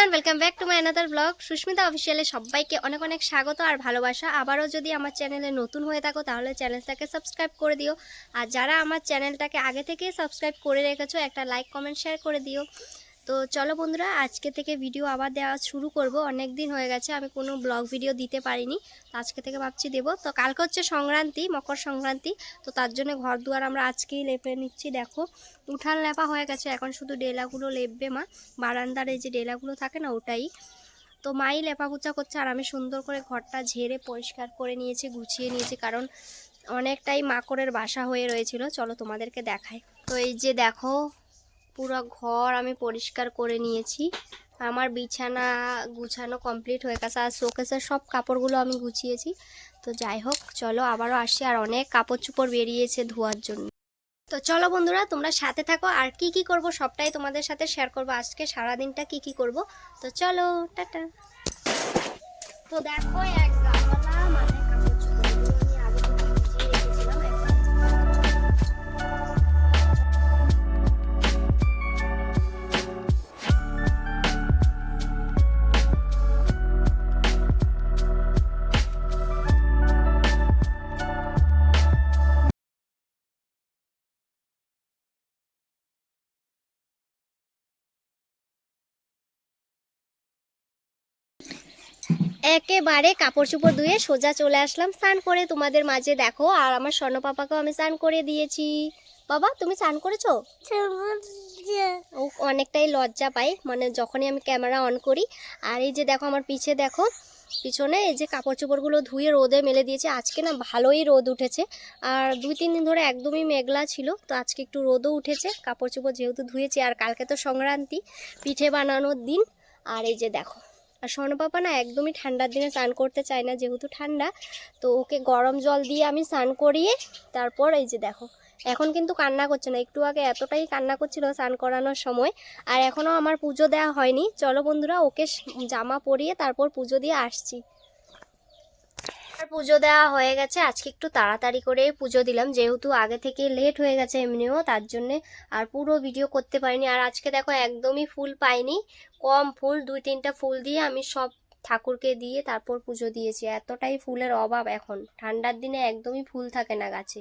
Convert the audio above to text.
Everyone welcome back to my another blog Susmita অফিসিয়ালে সবাইকে অনেক অনেক স্বাগত আর ভালোবাসা। আবারও যদি আমার চ্যানেলে নতুন হয়ে থাকো, তাহলে চ্যানেলটাকে সাবস্ক্রাইব করে দিও। আর যারা আমার চ্যানেলটাকে আগে থেকে সাবস্ক্রাইব করে রেখেছো, একটা লাইক কমেন্ট শেয়ার করে দিও। তো চলো বন্ধুরা, আজকে থেকে ভিডিও আবার দেওয়া শুরু করব। অনেক দিন হয়ে গেছে, আমি কোনো ব্লগ ভিডিও দিতে পারিনি, তো আজকে থেকে ভাবছি দেবো। তো কালকে হচ্ছে সংক্রান্তি, মকর সংক্রান্তি, তো তার জন্য ঘর দুয়ার আমরা আজকেই লেপে নিচ্ছি, দেখো। উঠান লেপা হয়ে গেছে, এখন শুধু ডেলাগুলো লেপবে মা। বারান্দার এই যে ডেলাগুলো থাকে না, ওটাই। তো মাই লেপা পোচা করছে, আর আমি সুন্দর করে ঘরটা ঝেড়ে পরিষ্কার করে নিয়েছি, গুছিয়ে নিয়েছি, কারণ অনেকটাই মাকড়ের বাসা হয়ে রয়েছিল। চলো তোমাদেরকে দেখায় তো এই যে দেখো পুরো ঘর আমি পরিষ্কার করে নিয়েছি। আমার বিছানা গুছানো কমপ্লিট হয়ে গেছে আর শোকেসের সব কাপড়গুলো আমি গুছিয়েছি। তো যাই হোক, চলো আবারও আসি আর অনেক কাপড় চোপড় বেরিয়েছে ধোয়ার জন্য। তো চলো বন্ধুরা, তোমরা সাথে থাকো আর কি কি করব সবটাই তোমাদের সাথে শেয়ার করব। আজকে সারা দিনটা কি কি করব? তো চলো, টাটা। তো দেখো এক গামলা মাথায় একেবারে কাপড় চোপড় ধুয়ে সোজা চলে আসলাম স্নান করে। তোমাদের মাঝে দেখো, আর আমার স্বর্ণ পাপাকেও আমি স্নান করে দিয়েছি। বাবা, তুমি স্নান করেছ? ও, অনেকটাই লজ্জা পায় মানে যখনই আমি ক্যামেরা অন করি, আর এই যে দেখো আমার পিছে দেখো, পিছনে এই যে কাপড় চোপড়গুলো ধুয়ে রোদে মেলে দিয়েছে। আজকে না ভালোই রোদ উঠেছে। আর দুই, তিন দিন ধরে একদমই মেঘলা ছিল, তো আজকে একটু রোদও উঠেছে। কাপড় চোপড় যেহেতু ধুয়েছি, আর কালকে তো সংক্রান্তি, পিঠে বানানোর দিন। আর এই যে দেখো আর স্বর্ণ পাপা না একদমই ঠান্ডার দিনে স্নান করতে চায় না, যেহেতু ঠান্ডা। তো ওকে গরম জল দিয়ে আমি স্নান করিয়ে তারপর এই যে দেখো, এখন কিন্তু কান্না করছে না। একটু আগে এতটাই কান্না করছিল স্নান করানোর সময়, আর এখনও আমার পুজো দেওয়া হয়নি। চলো বন্ধুরা, ওকে জামা পরিয়ে তারপর পুজো দিয়ে আসছি। আর পুজো দেওয়া হয়ে গেছে। আজকে একটু তাড়াতাড়ি করে পুজো দিলাম। যেহেতু আগে থেকে লেট হয়ে গেছে এমনিও, তার জন্যে আর পুরো ভিডিও করতে পারিনি। আর আজকে দেখো একদমই ফুল পাইনি। কম ফুল, দুই তিনটা ফুল দিয়ে আমি সব ঠাকুরকে দিয়ে তারপর পুজো দিয়েছি। এতটাই ফুলের অভাব এখন। ঠান্ডার দিনে একদমই ফুল থাকে না গাছে।